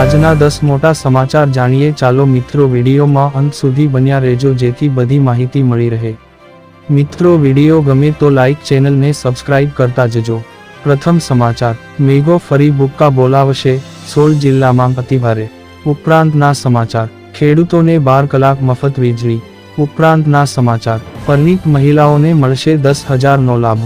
આજના દસ મોટા સમાચાર જાણીએ. ચાલો મિત્રો, વિડીયોમાં અંત સુધી બન્યા રહેજો, જેથી બધી માહિતી મળી રહે. મિત્રો, વીડિયો ગમે તો લાઈક ચેનલને સબસ્ક્રાઇબ કરતા જજો. પ્રથમ સમાચાર મેઘો ફરી બુક્કા બોલાવશે, સોળ જિલ્લામાં અતિભારે ઉપરાંતના સમાચાર, ખેડૂતોને બાર કલાક મફત વીજળી. ઉપરાંતના સમાચાર, પરિણીત મહિલાઓને મળશે દસ હજારનો લાભ.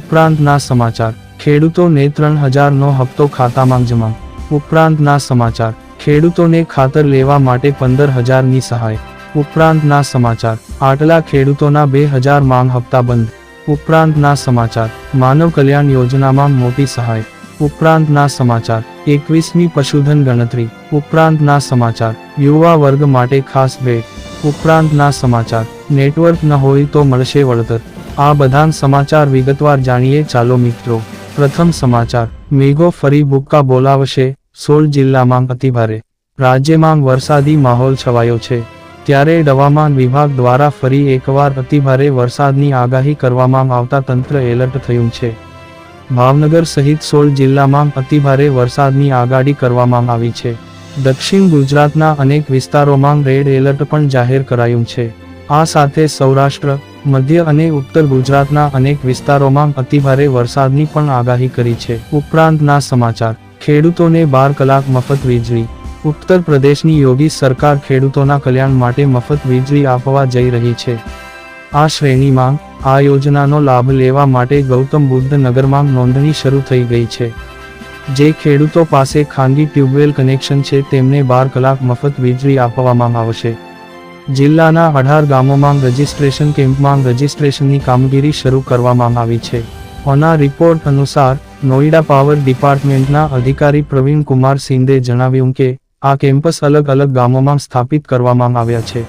ઉપરાંતના સમાચાર, ખેડૂતોને ત્રણ હજારનો હપ્તો ખાતામાં જમા. ઉપરાંતના સમાચાર. ખેડૂતોને ખાતર લેવા માટે પંદર હજારની સહાય. ઉપરાંતના સમાચાર. આટલા ખેડૂતોના બે હજાર માંગ હપ્તા બંધ. ઉપરાંતના સમાચાર. માનવ કલ્યાણ યોજનામાં મોટી સહાય. ઉપરાંતના સમાચાર. એકવીસમી પશુધન ગણતરી. ઉપરાંતના સમાચાર. યુવા વર્ગ માટે ખાસ ભેટ. ઉપરાંતના સમાચાર. નેટવર્ક ન હોય તો મળશે વળતર. આ બધા સમાચાર વિગતવાર જાણીએ. ચાલો મિત્રો. પ્રથમ સમાચાર. મેઘો ફરી ભૂક્કા બોલાવશે, સોળ જિલ્લામાં અતિભારે. રાજ્યમાં વરસાદી માહોલ છવાયો છે. ત્યારે હવામાન વિભાગ દ્વારા ફરી એકવાર અતિભારે વરસાદની આગાહી કરવામાં આવતા તંત્ર એલર્ટ થયું છે. ભાવનગર સહિત સોળ જિલ્લામાં અતિભારે વરસાદની આગાહી કરવામાં આવી છે. દક્ષિણ ગુજરાતના અનેક વિસ્તારોમાં રેડ એલર્ટ પણ જાહેર કરાયું છે. આ સાથે સૌરાષ્ટ્ર, મધ્ય અને ઉત્તર ગુજરાતના અનેક વિસ્તારોમાં અતિભારે વરસાદની પણ આગાહી કરી છે. ઉપરાંતના સમાચાર. ખેડૂતોને બાર કલાક મફત વીજળી. ઉત્તર પ્રદેશની યોગી સરકાર ખેડૂતોના કલ્યાણ માટે મફત વીજળી આપવા જઈ રહી છે. આ શ્રેણીમાં, આ યોજનાનો લાભ લેવા માટે ગૌતમ બુદ્ધ નગરમાં નોંધણી શરૂ થઈ ગઈ છે. જે ખેડૂતો પાસે ખાનગી ટ્યુબવેલ કનેક્શન છે તેમને બાર કલાક મફત વીજળી આપવામાં આવશે. જિલ્લાના અઢાર ગામોમાં રજિસ્ટ્રેશન કેમ્પમાં રજિસ્ટ્રેશનની કામગીરી શરૂ કરવામાં આવી છે. ઓના રિપોર્ટ અનુસાર, નોઈડા પાવર ડિપાર્ટમેન્ટના અધિકારી પ્રવીણ કુમાર સિંદે જણાવ્યું કે, આ કેમ્પસ અલગ અલગ ગામોમાં સ્થાપિત કરવામાં આવ્યા છે.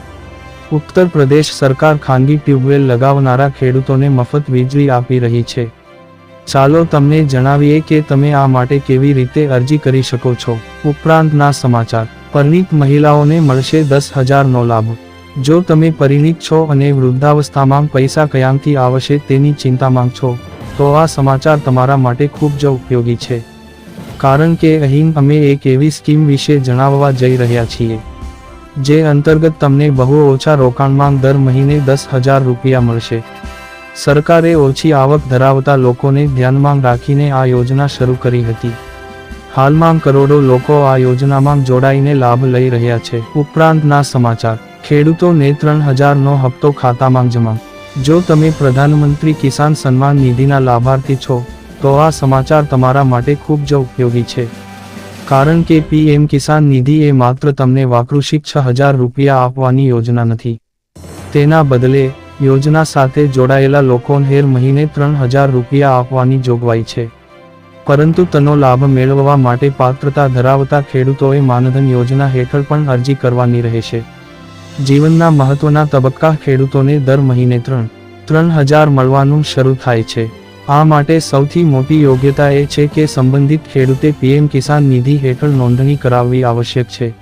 ઉત્તર પ્રદેશ સરકાર ખાનગી ટ્યુબવેલ લગાવનારા ખેડૂતોને મફત વીજળી આપી રહી છે. ચાલો તમને જણાવીએ કે તમે આ માટે કેવી રીતે અરજી કરી શકો છો. ઉપરાંતના સમાચાર. પરિણીત મહિલાઓને મળશે દસ હજારનો લાભ. જો તમે પરિણીત છો અને વૃદ્ધાવસ્થામાં પૈસા કયાંથી આવશે તેની ચિંતામાં છો, તો આ સમાચાર તમારા માટે ખૂબ જ ઉપયોગી છે. કારણ કે અહીં અમે એક એવી સ્કીમ વિશે જણાવવા જઈ રહ્યા છીએ, જે અંતર્ગત તમને બહુ ઓછા રોકાણમાં દર મહિને દસ હજાર રૂપિયા મળશે. સરકારે ઓછી આવક ધરાવતા લોકોને ધ્યાનમાં રાખીને આ યોજના શરૂ કરી હતી. હાલમાં કરોડો લોકો આ યોજનામાં જોડાઈને લાભ લઈ રહ્યા છે. ઉપરાંતના સમાચાર. ખેડૂતોને ત્રણ હજારનો હપ્તો ખાતામાં જમા જો તમે પ્રધાનમંત્રી કિસાન સન્માન નિધિના લાભાર્થી છો, તો આ સમાચાર તમારા માટે ખૂબ જ ઉપયોગી છે. કારણ કે પીએમ કિસાન નિધિ એ માત્ર તમને વાકૃષિક છ હજાર રૂપિયા આપવાની યોજના નથી. તેના બદલે, યોજના સાથે જોડાયેલા લોકોને હેર મહિને ત્રણ હજાર રૂપિયા આપવાની જોગવાઈ છે. પરંતુ તેનો લાભ મેળવવા માટે પાત્રતા ધરાવતા ખેડૂતોએ માનધન યોજના હેઠળ પણ અરજી કરવાની રહેશે. જીવનના મહત્વના તબક્કા ખેડૂતોને દર મહિને ત્રણ ત્રણ હજાર મળવાનું શરૂ થાય છે. આ માટે સૌથી મોટી યોગ્યતા એ છે કે સંબંધિત ખેડૂતે પીએમ કિસાન નિધિ હેઠળ નોંધણી કરાવવી આવશ્યક છે.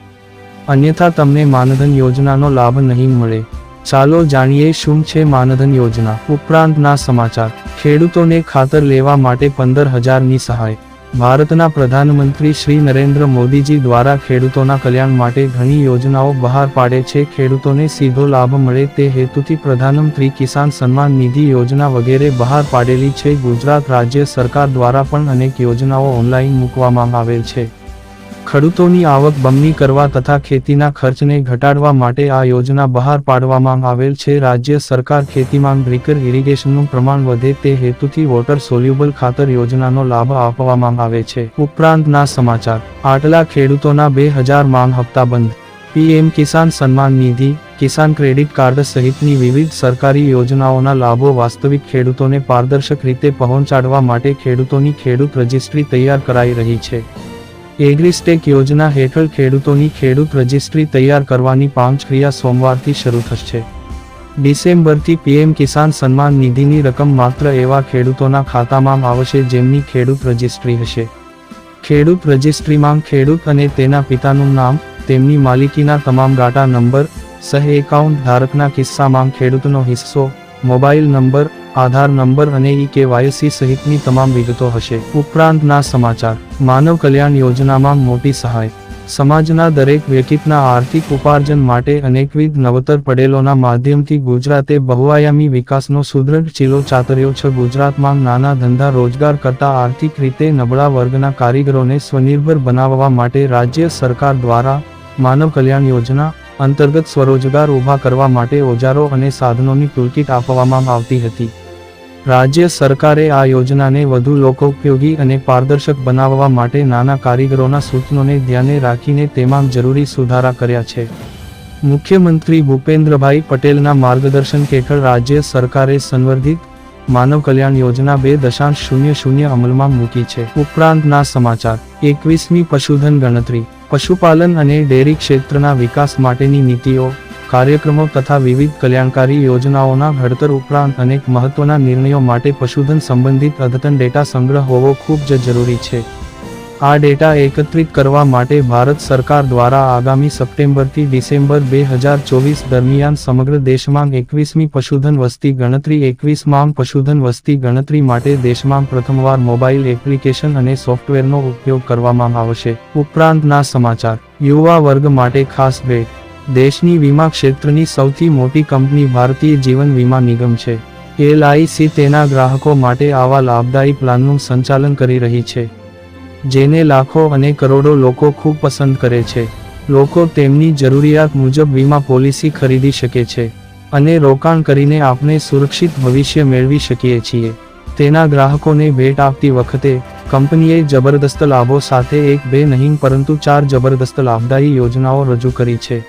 અન્યથા તમને માનધન યોજનાનો લાભ નહીં મળે. ચાલો જાણીએ શું છે માનધન યોજના. ઉપરાંતના સમાચાર. ખેડૂતોને ખાતર લેવા માટે પંદર હજારની સહાય. ભારતના પ્રધાનમંત્રી શ્રી નરેન્દ્ર મોદીજી દ્વારા ખેડૂતોના કલ્યાણ માટે ઘણી યોજનાઓ બહાર પાડે છે. ખેડૂતોને સીધો લાભ મળે તે હેતુથી પ્રધાનમંત્રી કિસાન સન્માન નિધિ યોજના વગેરે બહાર પાડેલી છે. ગુજરાત રાજ્ય સરકાર દ્વારા પણ અનેક યોજનાઓ ઓનલાઈન મૂકવામાં આવેલ છે. ખેડૂતોની આવક બમણી કરવા તથા ખેતીના ખર્ચને ઘટાડવા માટે આ યોજના બહાર પાડવામાં આવેલ છે. રાજ્ય સરકાર ખેતીમાં બ્રિકર ઇરિગેશનનું પ્રમાણ વધે તે હેતુથી વોટર સોલ્યુબલ ખાતર યોજનાનો લાભ આપવામાં આવે છે. ઉપરાંતના સમાચાર. આટલા ખેડૂતોના બે હજાર માંગ હપ્તા બંધ. પીએમ કિસાન સન્માન નિધિ, કિસાન ક્રેડિટ કાર્ડ સહિતની વિવિધ સરકારી યોજનાઓના લાભો વાસ્તવિક ખેડૂતોને પારદર્શક રીતે પહોંચાડવા માટે ખેડૂતોની ખેડૂત રજિસ્ટ્રી તૈયાર કરાઈ રહી છે. એગ્રીસ્ટેક યોજના હેઠળ ખેડૂતોની ખેડૂત રજિસ્ટ્રી તૈયાર કરવાની પાંચ ક્રિયા સોમવારથી શરૂ થશે. ડિસેમ્બરથી પીએમ કિસાન સન્માન નિધિની રકમ માત્ર એવા ખેડૂતોના ખાતામાં આવશે જેમની ખેડૂત રજિસ્ટ્રી હશે. ખેડૂત રજિસ્ટ્રીમાં ખેડૂત અને તેના પિતાનું નામ, તેમની માલિકીના તમામ ગાટા નંબર, સહ એકાઉન્ટ ધારકના કિસ્સામાં ખેડૂતનો હિસ્સો, મોબાઈલ નંબર આધાર નંબર અને ઈ કેવાયસી સહિતની તમામ વિગતો હશે. ઉપરાંતના સમાચાર. માનવ કલ્યાણ યોજનામાં મોટી સહાય. સમાજના દરેક વ્યક્તિના આર્થિક ઉપાર્જન માટે અનેકવિધ નવતર પડેલોના માધ્યમથી ગુજરાતે બહુઆયામી વિકાસનો સુદૃઢ ચીલો ચાતર્યો છે. ગુજરાતમાં નાના ધંધા રોજગાર કરતા આર્થિક રીતે નબળા વર્ગના કારીગરોને સ્વનિર્ભર બનાવવા માટે રાજ્ય સરકાર દ્વારા માનવ કલ્યાણ યોજના અંતર્ગત સ્વરોજગાર ઊભા કરવા માટે ઓજારો અને સાધનોની ટૂલકીટ આપવામાં આવતી હતી. રાજ્ય સરકારે આ યોજનાને વધુ લોકોપયોગી અને પારદર્શક બનાવવા માટે નાના કારીગરોના સૂચનોને ધ્યાને રાખીને તેમાં જરૂરી સુધારા કર્યા છે. મુખ્યમંત્રી ભૂપેન્દ્રભાઈ પટેલના માર્ગદર્શન હેઠળ રાજ્ય સરકારે સંવર્ધિત માનવ કલ્યાણ યોજના બે દશાંશ શૂન્ય શૂન્ય અમલમાં મૂકી છે. ઉપરાંતના સમાચાર. એકવીસમી પશુધન ગણતરી. પશુપાલન અને ડેરી ક્ષેત્રના વિકાસ માટેની નીતિઓ કાર્યક્રમો તથા વિવિધ કલ્યાણકારી યોજનાઓના ઘડતર ઉપરાંત અનેક મહત્વના નિર્ણયો માટે પશુધન સંબંધિત અદ્યતન ડેટા સંગ્રહ હોવો ખૂબ જ જરૂરી છે. આ ડેટા એકત્રિત કરવા માટે ભારત સરકાર દ્વારા આગામી સપ્ટેમ્બરથી ડિસેમ્બર બે હજાર ચોવીસ દરમિયાન સમગ્ર દેશમાં એકવીસમી પશુધન વસ્તી ગણતરી, એકવીસમાં પશુધન વસ્તી ગણતરી માટે દેશમાં પ્રથમવાર મોબાઈલ એપ્લિકેશન અને સોફ્ટવેરનો ઉપયોગ કરવામાં આવશે. ઉપરાંતના સમાચાર. યુવા વર્ગ માટે ખાસ ભેટ. દેશની વીમા ક્ષેત્રની સૌથી મોટી કંપની ભારતીય જીવન વીમા નિગમ છે. એલઆઈસી તેના ગ્રાહકો માટે આવા લાભદાયી પ્લાનનું સંચાલન કરી રહી છે, જેને લાખો અને કરોડો લોકો ખૂબ પસંદ કરે છે. લોકો તેમની જરૂરિયાત મુજબ વીમા પોલિસી ખરીદી શકે છે અને રોકાણ કરીને આપણે સુરક્ષિત ભવિષ્ય મેળવી શકીએ છીએ. તેના ગ્રાહકોને ભેટ આપતી વખતે, કંપનીએ જબરદસ્ત લાભો સાથે એક બે નહીં પરંતુ ચાર જબરદસ્ત લાભદાયી યોજનાઓ રજૂ કરી છે.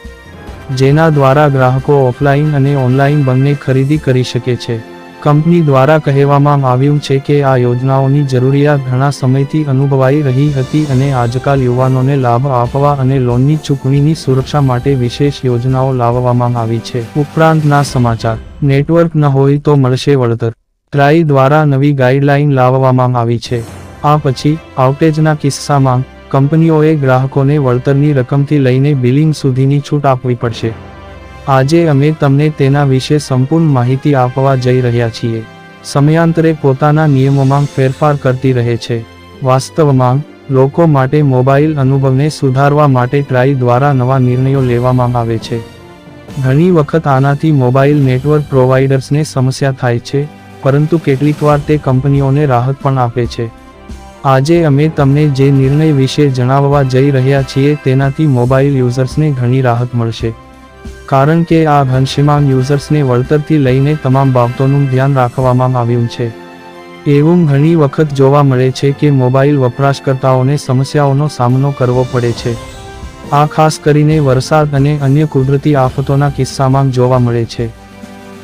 જેના દ્વારા ગ્રાહકો ઓફલાઈન અને ઓનલાઈન બંને ખરીદી કરી શકે છે. કંપની દ્વારા કહેવામાં આવ્યું છે કે આ યોજનાઓની જરૂરિયાત ઘણા સમયથી અનુભવાઈ રહી હતી અને આજકાલ યુવાનોને લાભ આપવા અને લોનની ચૂકવણીની સુરક્ષા માટે વિશેષ યોજનાઓ લાવવામાં આવી છે. ઉપરાંતના સમાચાર. નેટવર્ક ન હોય તો મળશે વળતર. ટ્રાઈ દ્વારા નવી ગાઈડલાઈન લાવવામાં આવી છે. આ પછી, આઉટેજના કિસ્સામાં કંપનીઓએ ગ્રાહકોને વળતરની રકમથી લઈને બિલિંગ સુધીની છૂટ આપવી પડશે. આજે અમે તમને તેના વિશે સંપૂર્ણ માહિતી આપવા જઈ રહ્યા છીએ. સમયાંતરે પોતાના નિયમોમાં ફેરફાર કરતી રહે છે. વાસ્તવમાં, લોકો માટે મોબાઈલ અનુભવને સુધારવા માટે ટ્રાઈ દ્વારા નવા નિર્ણયો લેવામાં આવે છે. ઘણી વખત આનાથી મોબાઈલ નેટવર્ક પ્રોવાઈડર્સને સમસ્યા થાય છે, પરંતુ કેટલીકવાર તે કંપનીઓને રાહત પણ આપે છે. આજે અમે તમને જે નિર્ણય વિશે જણાવવા જઈ રહ્યા છીએ તેનાથી મોબાઈલ યુઝર્સને ઘણી રાહત મળશે. કારણ કે આ ઘનશ્યામ યુઝર્સને વળતરથી લઈને તમામ બાબતોનું ધ્યાન રાખવામાં આવ્યું છે. એવું ઘણી વખત જોવા મળે છે કે મોબાઈલ વપરાશકર્તાઓને સમસ્યાઓનો સામનો કરવો પડે છે. આ ખાસ કરીને વરસાદ અને અન્ય કુદરતી આફતોના કિસ્સામાં જોવા મળે છે.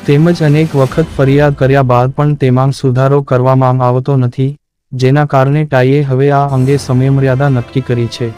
તેમજ અનેક વખત ફરિયાદ કર્યા બાદ પણ તેમાં સુધારો કરવામાં આવતો નથી. જેના કારણે ટાઈએ હવે આ અંગે સમયમર્યાદા નક્કી કરી છે.